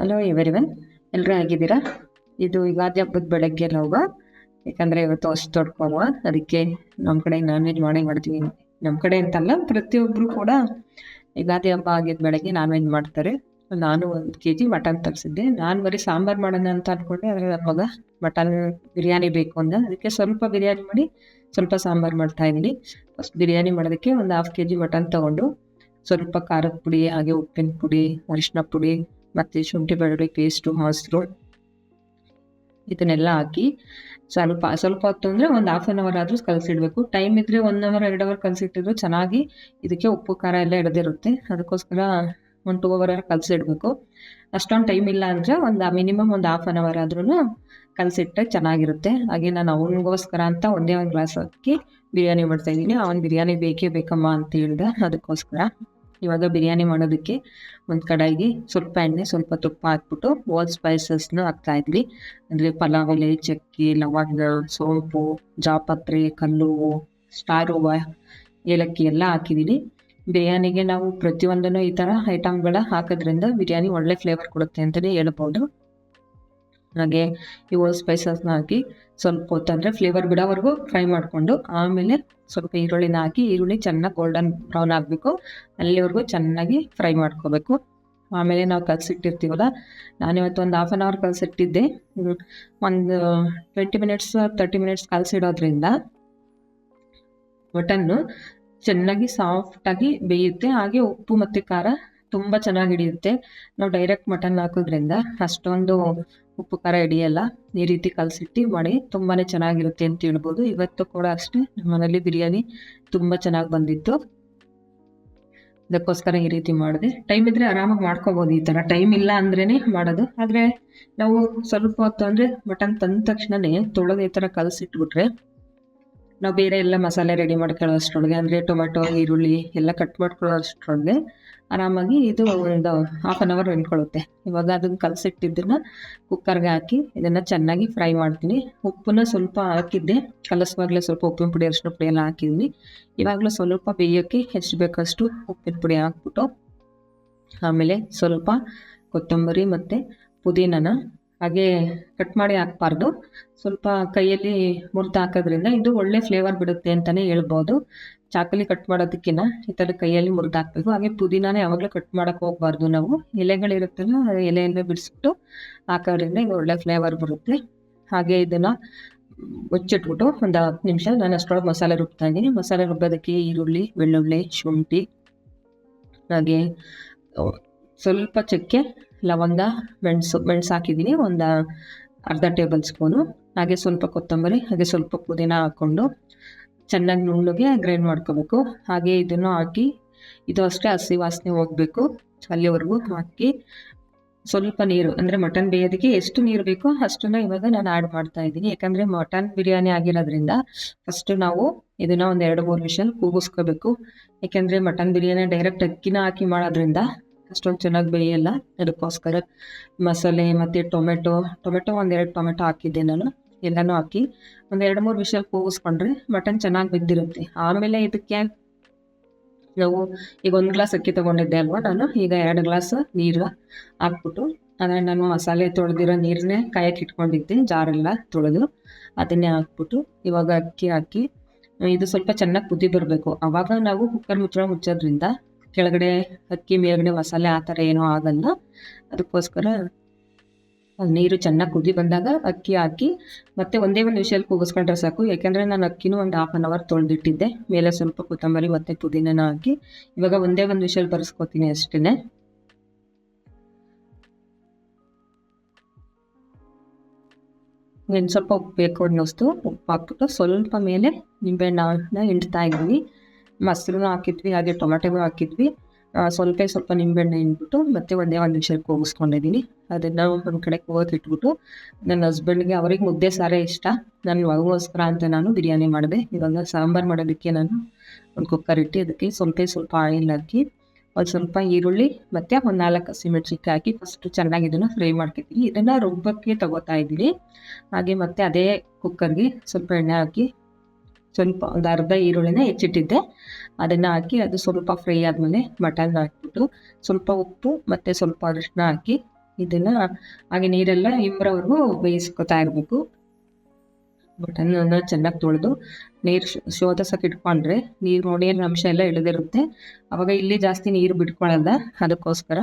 Hello everyone ಎಲ್ಲರೂ ಆಗಿದ್ದೀರಾ ಇದು ಯುಗಾದಿ ಹಬ್ಬದ ಬೆಳಗ್ಗೆ ನಾವು. ಯಾಕಂದರೆ ಇವತ್ತು ಅಷ್ಟು ತೊಡ್ಕೊಳ್ಳುವ ಅದಕ್ಕೆ ನಮ್ಮ ಕಡೆ ನಾನ್ ವೆಜ್ ಮಾಡೇ ಮಾಡ್ತೀವಿ. ನಮ್ಮ ಕಡೆ ಅಂತಲ್ಲ ಪ್ರತಿಯೊಬ್ಬರು ಕೂಡ ಯುಗಾದಿ ಹಬ್ಬ ಆಗಿದ್ದ ಬೆಳಗ್ಗೆ ನಾನ್ ವೆಜ್ ಮಾಡ್ತಾರೆ. ನಾನು ಒಂದು ಕೆ ಜಿ ಮಟನ್ ತರಿಸಿದ್ದೆ. ನಾನು ಬರೀ ಸಾಂಬಾರು ಮಾಡೋಣ ಅಂತ ಅಂದ್ಕೊಂಡೆ ಆದರೆ ನನ್ನ ಮಟನ್ ಬಿರಿಯಾನಿ ಬೇಕು ಅಂದ. ಅದಕ್ಕೆ ಸ್ವಲ್ಪ ಬಿರಿಯಾನಿ ಮಾಡಿ ಸ್ವಲ್ಪ ಸಾಂಬಾರು ಮಾಡ್ತಾ ಇದ್ದೀನಿ. ಫಸ್ಟ್ ಬಿರಿಯಾನಿ ಮಾಡೋದಕ್ಕೆ ಒಂದು ಹಾಫ್ ಕೆ ಜಿ ಮಟನ್ ತಗೊಂಡು, ಸ್ವಲ್ಪ ಖಾರದ ಪುಡಿ, ಹಾಗೆ ಉಪ್ಪಿನ ಪುಡಿ, ಅರಿಶಿನ ಪುಡಿ ಮತ್ತು ಶುಂಠಿ ಬೆಳ್ಳುಳ್ಳಿ ಪೇಸ್ಟು ಮೊಸರು ಇದನ್ನೆಲ್ಲ ಹಾಕಿ ಸ್ವಲ್ಪ ಸ್ವಲ್ಪ ಹೊತ್ತು ಅಂದರೆ ಒಂದು ಹಾಫ್ ಆನ್ ಅವರ್ ಆದರೂ ಕಲಸಿಡಬೇಕು. ಟೈಮ್ ಇದ್ದರೆ ಒನ್ ಅವರ್ ಎರಡು ಅವರ್ ಕಲಸಿಟ್ಟಿದ್ರು ಚೆನ್ನಾಗಿ ಇದಕ್ಕೆ ಉಪ್ಪು, ಖಾರ ಎಲ್ಲ ಹಿಡ್ದಿರುತ್ತೆ ಅದಕ್ಕೋಸ್ಕರ ಒಂದು ಟೂ ಅವರ್ ಕಲಸಿಡ್ಬೇಕು. ಅಷ್ಟೊಂದು ಟೈಮ್ ಇಲ್ಲ ಅಂದರೆ ಒಂದು ಮಿನಿಮಮ್ ಒಂದು ಹಾಫ್ ಆನ್ ಅವರ್ ಆದ್ರೂ ಕಲಸಿಟ್ಟರೆ ಚೆನ್ನಾಗಿರುತ್ತೆ. ಹಾಗೆ ನಾನು ಅವನಿಗೋಸ್ಕರ ಅಂತ ಒಂದೇ ಒಂದು ಗ್ಲಾಸ್ ಹಾಕಿ ಬಿರಿಯಾನಿ ಮಾಡ್ತಾ ಇದ್ದೀನಿ. ಅವ್ನು ಬಿರಿಯಾನಿ ಬೇಕೇ ಬೇಕಮ್ಮ ಅಂತ ಹೇಳ್ದೆ. ಅದಕ್ಕೋಸ್ಕರ. ಇವಾಗ ಬಿರಿಯಾನಿ ಮಾಡೋದಕ್ಕೆ ಒಂದು ಕಡಾಯಿಗೆ ಸ್ವಲ್ಪ ಎಣ್ಣೆ, ಸ್ವಲ್ಪ ತುಪ್ಪ ಹಾಕ್ಬಿಟ್ಟು ಓಲ್ ಸ್ಪೈಸಸ್ನ ಹಾಕ್ತಾಯಿದ್ವಿ ಅಂದರೆ ಪಲಾವ್ ಎಲೆ ಚಕ್ಕಿ ಲವಂಗ, ಸೋಂಪು, ಜಾಪತ್ರೆ ಕಲ್ಲು ಸ್ಟಾರ್ ಹೂವು ಏಲಕ್ಕಿ ಎಲ್ಲ ಹಾಕಿದ್ದೀನಿ ಬಿರಿಯಾನಿಗೆ ನಾವು ಪ್ರತಿಯೊಂದನ್ನು ಈ ಥರ ಐಟಮ್ಗಳ ಹಾಕೋದ್ರಿಂದ ಬಿರಿಯಾನಿ ಒಳ್ಳೆ ಫ್ಲೇವರ್ ಕೊಡುತ್ತೆ ಅಂತಲೇ ಹೇಳ್ಬೋದು. ಹಾಗೆ ಇವು ಸ್ಪೈಸಸ್ನ ಹಾಕಿ ಸ್ವಲ್ಪ ಹೊತ್ತು ಅಂದರೆ ಫ್ಲೇವರ್ ಬಿಡೋವರೆಗೂ ಫ್ರೈ ಮಾಡಿಕೊಂಡು ಆಮೇಲೆ ಸ್ವಲ್ಪ ಈರುಳ್ಳಿನ ಹಾಕಿ, ಈರುಳ್ಳಿ ಚೆನ್ನಾಗಿ ಗೋಲ್ಡನ್ ಬ್ರೌನ್ ಆಗಬೇಕು. ಅಲ್ಲಿವರೆಗೂ ಚೆನ್ನಾಗಿ ಫ್ರೈ ಮಾಡ್ಕೋಬೇಕು. ಆಮೇಲೆ ನಾವು ಕಲಸಿಟ್ಟಿರ್ತೀವಲ್ಲ, ನಾನಿವತ್ತು ಒಂದು ಹಾಫ್ ಆನ್ ಅವರ್ ಕಲಸಿಟ್ಟಿದ್ದೆ. ಒಂದು ಟ್ವೆಂಟಿ ಮಿನಿಟ್ಸ್ ತರ್ಟಿ ಮಿನಿಟ್ಸ್ ಕಲಸಿಡೋದ್ರಿಂದ ಮಟನ್ನು ಚೆನ್ನಾಗಿ ಸಾಫ್ಟಾಗಿ ಬೇಯುತ್ತೆ. ಹಾಗೆ ಉಪ್ಪು ಮತ್ತು ಖಾರ ತುಂಬ ಚೆನ್ನಾಗಿ ಹಿಡಿಯುತ್ತೆ. ನಾವು ಡೈರೆಕ್ಟ್ ಮಟನ್ ಹಾಕೋದ್ರಿಂದ ಅಷ್ಟೊಂದು ಉಪ್ಪು, ಖಾರ ಹಿಡಿಯಲ್ಲ. ಈ ರೀತಿ ಕಲಸಿಟ್ಟು ಮಾಡಿ ತುಂಬಾ ಚೆನ್ನಾಗಿರುತ್ತೆ ಅಂತ ಹೇಳ್ಬೋದು. ಇವತ್ತು ಕೂಡ ಅಷ್ಟೇ ನಮ್ಮ ಮನೇಲಿ ಬಿರಿಯಾನಿ ತುಂಬ ಚೆನ್ನಾಗಿ ಬಂದಿತ್ತು. ಅದಕ್ಕೋಸ್ಕರ ಈ ರೀತಿ ಮಾಡಿದೆ. ಟೈಮ್ ಇದ್ರೆ ಆರಾಮಾಗಿ ಮಾಡ್ಕೋಬೋದು ಈ ಥರ ಟೈಮ್ ಇಲ್ಲ ಅಂದ್ರೇ ಮಾಡೋದು. ಆದರೆ ನಾವು ಸ್ವಲ್ಪ ಹೊತ್ತು ಅಂದರೆ ಮಟನ್ ತಂದ ತಕ್ಷಣವೇ ತೊಳೆದು ಈ ಥರ ಕಲಸಿಟ್ಬಿಟ್ರೆ ನಾವು ಬೇರೆ ಎಲ್ಲ ಮಸಾಲೆ ರೆಡಿ ಮಾಡ್ಕೊಳ್ಳೋ ಅಷ್ಟರೊಳಗೆ, ಅಂದರೆ ಟೊಮೆಟೊ, ಈರುಳ್ಳಿ ಎಲ್ಲ ಕಟ್ ಮಾಡ್ಕೊಳ್ಳೋ ಅಷ್ಟರೊಳಗೆ ಆರಾಮಾಗಿ ಇದು ಒಂದು ಹಾಫ್ ಆನ್ ಅವರ್ ನೆನ್ಕೊಳ್ಳುತ್ತೆ ಇವಾಗ ಅದನ್ನು ಕಲಸಿಟ್ಟಿದ್ದನ್ನು ಕುಕ್ಕರ್ಗೆ ಹಾಕಿ ಇದನ್ನು ಚೆನ್ನಾಗಿ ಫ್ರೈ ಮಾಡ್ತೀನಿ. ಉಪ್ಪನ್ನ ಸ್ವಲ್ಪ ಹಾಕಿದ್ದೆ. ಕಲಸುವಾಗಲೇ ಸ್ವಲ್ಪ ಉಪ್ಪಿನ ಪುಡಿ, ಅರಿಶಿನ ಪುಡಿ ಎಲ್ಲ ಹಾಕಿದ್ವಿ ಇವಾಗಲೂ ಸ್ವಲ್ಪ ಬೇಯೋಕ್ಕೆ ಎಷ್ಟು ಬೇಕಷ್ಟು ಉಪ್ಪಿನ ಪುಡಿ ಹಾಕ್ಬಿಟ್ಟು, ಆಮೇಲೆ ಸ್ವಲ್ಪ ಕೊತ್ತಂಬರಿ ಮತ್ತು ಪುದೀನನ ಹಾಗೆ ಕಟ್ ಮಾಡಿ ಹಾಕ್ಬಾರ್ದು. ಸ್ವಲ್ಪ ಕೈಯಲ್ಲಿ ಮುರಿದು ಹಾಕೋದ್ರಿಂದ ಇದು ಒಳ್ಳೆ ಫ್ಲೇವರ್ ಬಿಡುತ್ತೆ ಅಂತಲೇ ಹೇಳ್ಬೋದು. ಚಾಕಲಿ ಕಟ್ ಮಾಡೋದಕ್ಕಿಂತ ಈ ಥರ ಕೈಯಲ್ಲಿ ಮುರಿದು ಹಾಕಬೇಕು. ಹಾಗೆ ಪುದೀನಾನ ಯಾವಾಗಲೂ ಕಟ್ ಮಾಡೋಕ್ಕೆ ಹೋಗ್ಬಾರ್ದು ನಾವು. ಎಲೆಗಳಿರುತ್ತಲ್ಲ ಎಲೆಯನ್ನು ಬಿಡಿಸ್ಬಿಟ್ಟು ಹಾಕೋದ್ರಿಂದ ಇದು ಒಳ್ಳೆ ಫ್ಲೇವರ್ ಬರುತ್ತೆ. ಹಾಗೆ ಇದನ್ನು ಮುಚ್ಚಿಟ್ಬಿಟ್ಟು ಒಂದು ಹತ್ತು ನಿಮಿಷ ನಾನು ಅಷ್ಟೊಳಗೆ ಮಸಾಲೆ ರುಬ್ತಾ ಇದ್ದೀನಿ. ಮಸಾಲೆ ರುಬ್ಬೋದಕ್ಕೆ ಈರುಳ್ಳಿ ಬೆಳ್ಳುಳ್ಳಿ ಶುಂಠಿ ಹಾಗೆ ಸ್ವಲ್ಪ ಚಕ್ಕೆ ಲವಂಗ, ಮೆಣಸು ಮೆಣಸು ಹಾಕಿದ್ದೀನಿ. ಒಂದು ಅರ್ಧ ಟೇಬಲ್ ಸ್ಪೂನು. ಹಾಗೆ ಸ್ವಲ್ಪ ಕೊತ್ತಂಬರಿ, ಹಾಗೆ ಸ್ವಲ್ಪ ಪುದೀನ ಹಾಕ್ಕೊಂಡು ಚೆನ್ನಾಗಿ ನುಣ್ಣಗೆ ಗ್ರೈಂಡ್ ಮಾಡ್ಕೋಬೇಕು. ಹಾಗೆ ಇದನ್ನು ಹಾಕಿ, ಇದು ಅಷ್ಟೇ ಹಸಿ ವಾಸನೆ ಹೋಗಬೇಕು. ಅಲ್ಲಿವರೆಗೂ ಹಾಕಿ ಸ್ವಲ್ಪ ನೀರು, ಅಂದರೆ ಮಟನ್ ಬೇಯೋದಕ್ಕೆ ಎಷ್ಟು ನೀರು ಬೇಕೋ ಅಷ್ಟನ್ನು ಇವಾಗ ನಾನು ಆ್ಯಡ್ ಮಾಡ್ತಾ ಇದ್ದೀನಿ. ಯಾಕಂದರೆ ಮಟನ್ ಬಿರಿಯಾನಿ ಆಗಿರೋದ್ರಿಂದ ಫಸ್ಟು ನಾವು ಇದನ್ನು ಒಂದು ಎರಡು ಮೂರು ವಿಷಲ್ ಕೂಗಿಸ್ಕೋಬೇಕು. ಯಾಕೆಂದರೆ ಮಟನ್ ಬಿರಿಯಾನಿ ಡೈರೆಕ್ಟ್ ಅಕ್ಕಿನ ಹಾಕಿ ಮಾಡೋದ್ರಿಂದ ಅಷ್ಟೊಂದು ಚೆನ್ನಾಗಿ ಬೇಯಲ್ಲ ಅದಕ್ಕೋಸ್ಕರ ಮಸಾಲೆ ಮತ್ತು ಟೊಮೆಟೊ ಟೊಮೆಟೊ ಒಂದೆರಡು ಟೊಮೆಟೊ ಹಾಕಿದ್ದೆ ನಾನು. ಎಲ್ಲನೂ ಹಾಕಿ ಒಂದು ಎರಡು ಮೂರು ವಿಷಯ ಕೂಗಿಸ್ಕೊಂಡ್ರೆ ಮಟನ್ ಚೆನ್ನಾಗಿ ಬೆಂದಿರುತ್ತೆ ಆಮೇಲೆ ಇದಕ್ಕೆ ನಾವು ಈಗ ಒಂದು ಗ್ಲಾಸ್ ಅಕ್ಕಿ ತೊಗೊಂಡಿದ್ದೆ ಅಲ್ವಾ ನಾನು. ಈಗ ಎರಡು ಗ್ಲಾಸ್ ನೀರು ಹಾಕ್ಬಿಟ್ಟು ಅಂದರೆ ನಾನು ಮಸಾಲೆ ತೊಳೆದಿರೋ ನೀರನ್ನೇ ಕಾಯಕ್ಕೆ ಇಟ್ಕೊಂಡಿದ್ದೆ. ಜಾರೆಲ್ಲ ತೊಳೆದು ಅದನ್ನೇ ಹಾಕ್ಬಿಟ್ಟು ಇವಾಗ ಅಕ್ಕಿ ಹಾಕಿ ಇದು ಸ್ವಲ್ಪ ಚೆನ್ನಾಗಿ ಕುದಿ ಬರಬೇಕು. ಆವಾಗ ನಾವು ಕುಕ್ಕರ್ ಮುಚ್ಚಳ ಮುಚ್ಚೋದ್ರಿಂದ ಕೆಳಗಡೆ ಅಕ್ಕಿ ಮೇಲ್ಗಡೆ ಮಸಾಲೆ ಆ ಥರ ಏನೂ ಆಗಲ್ಲ. ಅದಕ್ಕೋಸ್ಕರ ನೀರು ಚೆನ್ನಾಗಿ ಕುದಿ ಬಂದಾಗ ಅಕ್ಕಿ ಹಾಕಿ ಮತ್ತೆ ಒಂದೇ ಒಂದು ವಿಷಯಲ್ಲಿ ಕೂಗಿಸ್ಕೊಂಡ್ರೆ ಸಾಕು. ಯಾಕೆಂದರೆ ನಾನು ಅಕ್ಕಿನೂ ಒಂದು ಹಾಫ್ ಆನ್ ಅವರ್ ತೊಳೆದಿಟ್ಟಿದ್ದೆ. ಮೇಲೆ ಸ್ವಲ್ಪ ಕೊತ್ತಂಬರಿ, ಮತ್ತು ಪುದೀನನ ಹಾಕಿ ಇವಾಗ ಒಂದೇ ಒಂದು ವಿಷಲ್ ಬರ್ಸ್ಕೊತೀನಿ ಅಷ್ಟೇ ಇನ್ನು ಸ್ವಲ್ಪ ಉಪ್ಪು ಬೇಕು ಅನ್ನಿಸ್ತು ಉಪ್ಪು ಹಾಕ್ಬಿಟ್ಟು ಸ್ವಲ್ಪ ಮೇಲೆ ನಿಂಬೆಹಣ್ಣನ್ನ ಹಿಂಡ್ತಾ ಇದ್ವಿ. ಮೊಸರು ಹಾಕಿದ್ವಿ ಹಾಗೆ ಟೊಮೆಟೊಗೂ ಹಾಕಿದ್ವಿ. ಸ್ವಲ್ಪ ಸ್ವಲ್ಪ ನಿಂಬೆಹಣ್ಣು ಹಿಂಡ್ಬಿಟ್ಟು ಮತ್ತೆ ಒಂದೇ ಒಂದು ನಿಮಿಷಕ್ಕೆ ಕೂಗಿಸ್ಕೊಂಡಿದ್ದೀನಿ. ಅದನ್ನು ಒಂದು ಕಡೆ ಇಟ್ಬಿಟ್ಟು ನನ್ನ ಹಸ್ಬೆಂಡ್ಗೆ ಅವ್ರಿಗೆ ಮುದ್ದೆ ಸಾರೇ ಇಷ್ಟ. ನಾನು ಮಗುಗೋಸ್ಕರ ಅಂತ ನಾನು ಬಿರಿಯಾನಿ ಮಾಡಿದೆ. ಇವಾಗ ಸಾಂಬಾರು ಮಾಡೋದಕ್ಕೆ ನಾನು ಒಂದು ಕುಕ್ಕರ್ ಇಟ್ಟು ಅದಕ್ಕೆ ಸ್ವಲ್ಪ ಸ್ವಲ್ಪ ಆಯಿಲ್ ಹಾಕಿ ಒಂದು ಸ್ವಲ್ಪ ಈರುಳ್ಳಿ ಮತ್ತು ಒಂದು ನಾಲ್ಕು ಹಸಿಮೆಣ್ಸಿಕ್ಕಿ ಹಾಕಿ ಫಸ್ಟು ಚೆನ್ನಾಗಿ ಇದನ್ನು ಫ್ರೈ ಮಾಡ್ಕೊತೀನಿ ಇದನ್ನು ರುಬ್ಬಕ್ಕೆ ತಗೋತಾ ಇದ್ದೀನಿ. ಹಾಗೆ ಮತ್ತು ಅದೇ ಕುಕ್ಕರ್ಗೆ ಸ್ವಲ್ಪ ಎಣ್ಣೆ ಹಾಕಿ ಸ್ವಲ್ಪ ಒಂದು ಅರ್ಧ ಈರುಳ್ಳಿನ ಹೆಚ್ಚಿಟ್ಟಿದ್ದೆ. ಅದನ್ನು ಹಾಕಿ ಅದು ಸ್ವಲ್ಪ ಫ್ರೈ ಆದಮೇಲೆ ಮಟನ್ ಹಾಕಿಬಿಟ್ಟು ಸ್ವಲ್ಪ ಉಪ್ಪು ಮತ್ತು ಸ್ವಲ್ಪ ಅರಿಶಿನ ಹಾಕಿ ಇದನ್ನು ಹಾಗೆ ನೀರೆಲ್ಲ ಇಂಬ್ರವರೆಗೂ ಬೇಯಿಸ್ಕೊತಾ ಇರಬೇಕು. ಬಟನ್ನ ಚೆನ್ನಾಗಿ ತೊಳೆದು ನೀರು ಶೋಧಿಸೋಕೆ ಇಟ್ಕೊಂಡ್ರೆ ನೀರು ನೀರಿನ ಅಂಶ ಎಲ್ಲ ಇಳಿದಿರುತ್ತೆ. ಅವಾಗ ಇಲ್ಲಿ ಜಾಸ್ತಿ ನೀರು ಬಿಟ್ಕೊಳ್ಳಲ್ಲ ಅದಕ್ಕೋಸ್ಕರ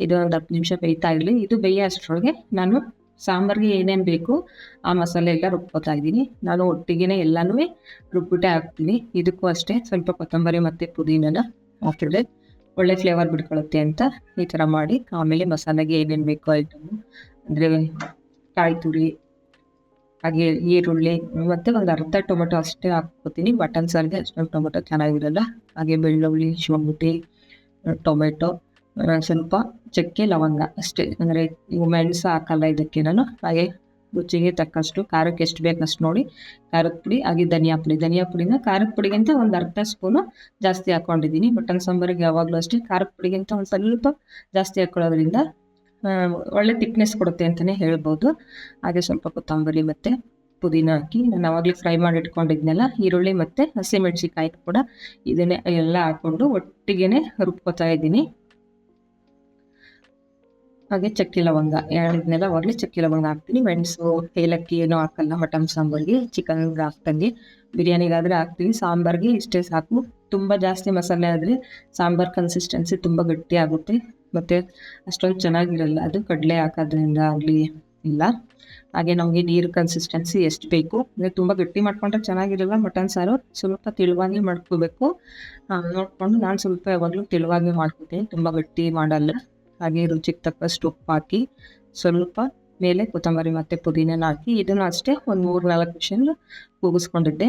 ಇದು ಒಂದು ಹತ್ತು ನಿಮಿಷ ಬೇಯ್ತಾ ಇರಲಿ. ಇದು ಬೇಯೋ ಅಷ್ಟರೊಳಗೆ ನಾನು ಸಾಂಬಾರಿಗೆ ಏನೇನು ಬೇಕು ಆ ಮಸಾಲೆ ಎಲ್ಲ ರುಬ್ಕೋತಾ ಇದ್ದೀನಿ. ನಾನು ಒಟ್ಟಿಗೆ ಎಲ್ಲನೂ ರುಬ್ಬಿಟ್ಟೆ ಹಾಕ್ತೀನಿ. ಇದಕ್ಕೂ ಅಷ್ಟೇ ಸ್ವಲ್ಪ ಕೊತ್ತಂಬರಿ ಮತ್ತು ಪುದೀನನ ಹಾಕಿದ್ರೆ ಒಳ್ಳೆ ಫ್ಲೇವರ್ ಬಿಡ್ಕೊಳ್ಳುತ್ತೆ ಅಂತ ಈ ಥರ ಮಾಡಿ. ಆಮೇಲೆ ಮಸಾಲೆಗೆ ಏನೇನು ಬೇಕು ಐಟಮು ಅಂದರೆ ಕಾಯಿ ತುರಿ, ಹಾಗೆ ಈರುಳ್ಳಿ ಮತ್ತು ಒಂದು ಅರ್ಧ ಟೊಮೆಟೊ ಅಷ್ಟೇ ಹಾಕ್ಕೋತೀನಿ. ಬಟನ್ ಸಾರಿಗೆ ಅಷ್ಟೊಂದು ಟೊಮೆಟೊ ಚೆನ್ನಾಗಿರಲ್ಲ. ಹಾಗೆ ಬೆಳ್ಳುಳ್ಳಿ ಶುಂಠಿ ಟೊಮೆಟೊ ಸ್ವಲ್ಪ ಚಕ್ಕೆ, ಲವಂಗ ಅಷ್ಟೇ. ಅಂದರೆ ಇವು ಮೆಣಸು ಹಾಕಲ್ಲ ಇದಕ್ಕೆ ನಾನು ಹಾಗೆ ರುಚಿಗೆ ತಕ್ಕಷ್ಟು ಖಾರಕ್ಕೆ ಎಷ್ಟು ಬೇಕಷ್ಟು ನೋಡಿ. ಖಾರದ ಪುಡಿ, ಹಾಗೆ ಧನಿಯಾ ಪುಡಿ. ಧನಿಯಾ ಪುಡಿನ ಖಾರದ ಪುಡಿಗಿಂತ ಒಂದು ಅರ್ಧ ಸ್ಪೂನು ಜಾಸ್ತಿ ಹಾಕ್ಕೊಂಡಿದ್ದೀನಿ ಬಟನ್ ಸಾಂಬಾರಿಗೆ ಯಾವಾಗಲೂ ಅಷ್ಟೇ ಖಾರದ ಪುಡಿಗಿಂತ ಒಂದು ಸ್ವಲ್ಪ ಜಾಸ್ತಿ ಹಾಕ್ಕೊಳ್ಳೋದ್ರಿಂದ ಒಳ್ಳೆ ತಿಕ್ನೆಸ್ ಕೊಡುತ್ತೆ ಅಂತಲೇ ಹೇಳ್ಬೋದು. ಹಾಗೆ ಸ್ವಲ್ಪ ಕೊತ್ತಂಬರಿ ಮತ್ತು ಪುದೀನ ಹಾಕಿ, ನಾನು ಆವಾಗಲೇ ಫ್ರೈ ಮಾಡಿ ಇಟ್ಕೊಂಡಿದ್ನಲ್ಲ, ಈರುಳ್ಳಿ ಮತ್ತು ಹಸಿಮೆಣ್ಸಿಕಾಯಿ ಕೂಡ ಇದನ್ನೇ ಎಲ್ಲ ಹಾಕ್ಕೊಂಡು ಒಟ್ಟಿಗೆ ರುಬ್ಕೋತಾ ಇದ್ದೀನಿ. ಹಾಗೆ ಚಕ್ಕೆ ಲವಂಗ. ಹೇಳಿದ್ನೆಲ್ಲ ಅವಾಗಲೇ ಚಕ್ಕೆ ಲವಂಗ ಹಾಕ್ತೀನಿ. ಮೆಣಸು, ಏಲಕ್ಕಿ ಏನೂ ಹಾಕಲ್ಲ ಮಟನ್ ಸಾಂಬಾರಿಗೆ ಚಿಕನ್ಗೆ ಹಾಕ್ತಂಗೆ ಬಿರಿಯಾನಿಗಾದರೆ ಹಾಕ್ತೀನಿ. ಸಾಂಬಾರ್ಗೆ ಇಷ್ಟೇ ಸಾಕು. ತುಂಬ ಜಾಸ್ತಿ ಮಸಾಲೆ ಆದರೆ ಸಾಂಬಾರ್ ಕನ್ಸಿಸ್ಟೆನ್ಸಿ ತುಂಬ ಗಟ್ಟಿ ಆಗುತ್ತೆ. ಮತ್ತು ಅಷ್ಟೊಂದು ಚೆನ್ನಾಗಿರಲ್ಲ. ಅದು ಕಡಲೆ ಹಾಕೋದ್ರಿಂದ ಆಗಲಿ ಇಲ್ಲ. ಹಾಗೆ ನಮಗೆ ನೀರು ಕನ್ಸಿಸ್ಟೆನ್ಸಿ ಎಷ್ಟು ಬೇಕು. ಅಂದರೆ ತುಂಬ ಗಟ್ಟಿ ಮಾಡ್ಕೊಂಡ್ರೆ ಚೆನ್ನಾಗಿರಲ್ಲ ಮಟನ್ ಸಾರು. ಸ್ವಲ್ಪ ತೆಳುವಾಗಿ ಮಾಡ್ಕೋಬೇಕು. ನೋಡಿಕೊಂಡು ನಾನು ಸ್ವಲ್ಪ ಯಾವಾಗಲೂ ತೆಳುವಾಗಿ ಮಾಡ್ಕೊತೀನಿ. ತುಂಬ ಗಟ್ಟಿ ಮಾಡಲ್ಲ. ಹಾಗೆ ರುಚಿಗೆ ತಕ್ಕಷ್ಟು ಉಪ್ಪು ಹಾಕಿ ಸ್ವಲ್ಪ ಮೇಲೆ ಕೊತ್ತಂಬರಿ ಮತ್ತು ಪುದೀನ ಹಾಕಿ ಇದನ್ನು ಅಷ್ಟೇ ಒಂದು ಮೂರು ನಾಲ್ಕು ನಿಮಿಷ ಕೂಗಿಸ್ಕೊಂಡಿದ್ದೆ.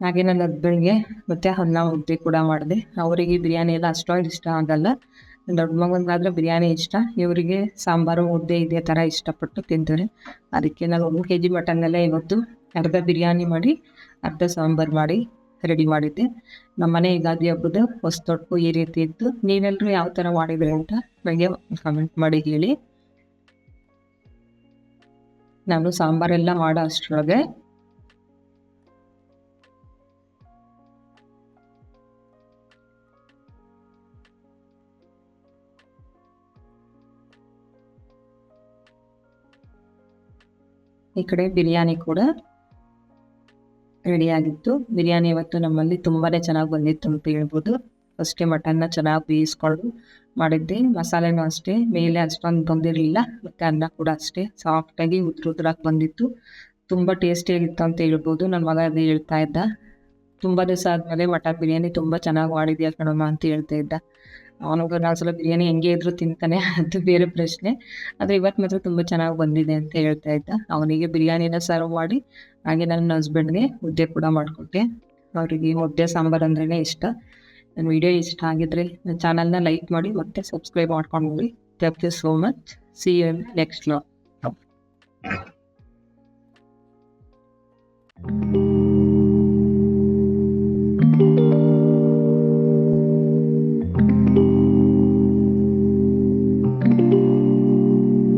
ಹಾಗೆ ನನ್ನ ಹಸ್ಬೆಂಡ್ಗೆ ಮತ್ತು ಅನ್ನ ಮುದ್ದೆ ಕೂಡ ಮಾಡಿದೆ. ಅವರಿಗೆ ಬಿರಿಯಾನಿ ಎಲ್ಲ ಅಷ್ಟೊಂದು ಇಷ್ಟ ಆಗಲ್ಲ. ದೊಡ್ಡ ಮಗನಿಗಾದ್ರೆ ಬಿರಿಯಾನಿ ಇಷ್ಟ. ಇವರಿಗೆ ಸಾಂಬಾರು, ಮುದ್ದೆ ಇದೇ ಥರ ಇಷ್ಟಪಟ್ಟು ತಿಂತಾರೆ. ಅದಕ್ಕೆ ನಾನು ಒಂದು ಕೆ ಜಿ ಮಟನ್ನೆಲ್ಲ ಇವತ್ತು ಅರ್ಧ ಬಿರಿಯಾನಿ ಮಾಡಿ, ಅರ್ಧ ಸಾಂಬಾರು ಮಾಡಿ ರೆಡಿ ಮಾಡಿದ್ದೆ. ನಮ್ಮ ಮನೆ ಯುಗಾದಿ ಹಬ್ಬದ ಹೊಸತೊಟ್ಟು ಈ ರೀತಿ ಇತ್ತು. ನೀವೆಲ್ಲರೂ ಯಾವ ಥರ ಮಾಡಿದ್ರಿ ಅಂತ ನನಗೆ ಕಮೆಂಟ್ ಮಾಡಿ ಹೇಳಿ. ನಾನು ಸಾಂಬಾರೆಲ್ಲ ಮಾಡೋ ಅಷ್ಟರೊಳಗೆ. ಈ ಕಡೆ ಬಿರಿಯಾನಿ ಕೂಡ. ರೆಡಿಯಾಗಿತ್ತು. ಬಿರಿಯಾನಿ ಇವತ್ತು ನಮ್ಮಲ್ಲಿ ತುಂಬಾ ಚೆನ್ನಾಗಿ ಬಂದಿತ್ತು ಅಂತ ಹೇಳ್ಬೋದು. ಫಸ್ಟೇ ಮಟನ್ನ ಚೆನ್ನಾಗಿ ಬೇಯಿಸ್ಕೊಂಡು ಮಾಡಿದ್ದೆ. ಮಸಾಲೆನೂ ಅಷ್ಟೇ, ಮೇಲೆ ಅಷ್ಟೊಂದು ಬಂದಿರಲಿಲ್ಲ. ಮತ್ತು ಅನ್ನ ಕೂಡ ಅಷ್ಟೇ. ಸಾಫ್ಟಾಗಿ ಉದ್ರ ಉದ್ರಾಗಿ ಬಂದಿತ್ತು. ತುಂಬ ಟೇಸ್ಟಿಯಾಗಿತ್ತು ಅಂತ ಹೇಳ್ಬೋದು. ನನ್ನ ಮಗ ಅದೇ ಹೇಳ್ತಾ ಇದ್ದ. ತುಂಬ ದಿವಸ ಆದಮೇಲೆ ಮಟನ್ ಬಿರಿಯಾನಿ ತುಂಬ ಚೆನ್ನಾಗಿ ಮಾಡಿದ್ಯಾ ಕಣಮ್ಮ ಅಂತ ಹೇಳ್ತಾ ಇದ್ದ. ಅವನಿಗೆ ನಾಲ್ಕು ಸಲ ಬಿರಿಯಾನಿ ಹೆಂಗೆ ಇದ್ರು ತಿಂತಾನೆ, ಅದು ಬೇರೆ ಪ್ರಶ್ನೆ. ಆದರೆ ಇವತ್ತು ಮಾತ್ರ ತುಂಬ ಚೆನ್ನಾಗಿ ಬಂದಿದೆ ಅಂತ ಹೇಳ್ತಾ ಇದ್ದ. ಅವನಿಗೆ ಬಿರಿಯಾನಿನ ಸರ್ವ್ ಮಾಡಿ, ಹಾಗೆ ನನ್ನ ಹಸ್ಬೆಂಡ್ಗೆ ಮುದ್ದೆ ಕೂಡ ಮಾಡಿಕೊಟ್ಟೆ. ಅವರಿಗೆ ಮುದ್ದೆ, ಸಾಂಬಾರು ಅಂದ್ರೇ ಇಷ್ಟ. ನನ್ನ ವಿಡಿಯೋ ಇಷ್ಟ ಆಗಿದ್ರೆ ನನ್ನ ಚಾನಲ್ನ ಲೈಕ್ ಮಾಡಿ ಮತ್ತೆ ಸಬ್ಸ್ಕ್ರೈಬ್ ಮಾಡ್ಕೊಂಡು ಹೋಗಿ thank you so much see you next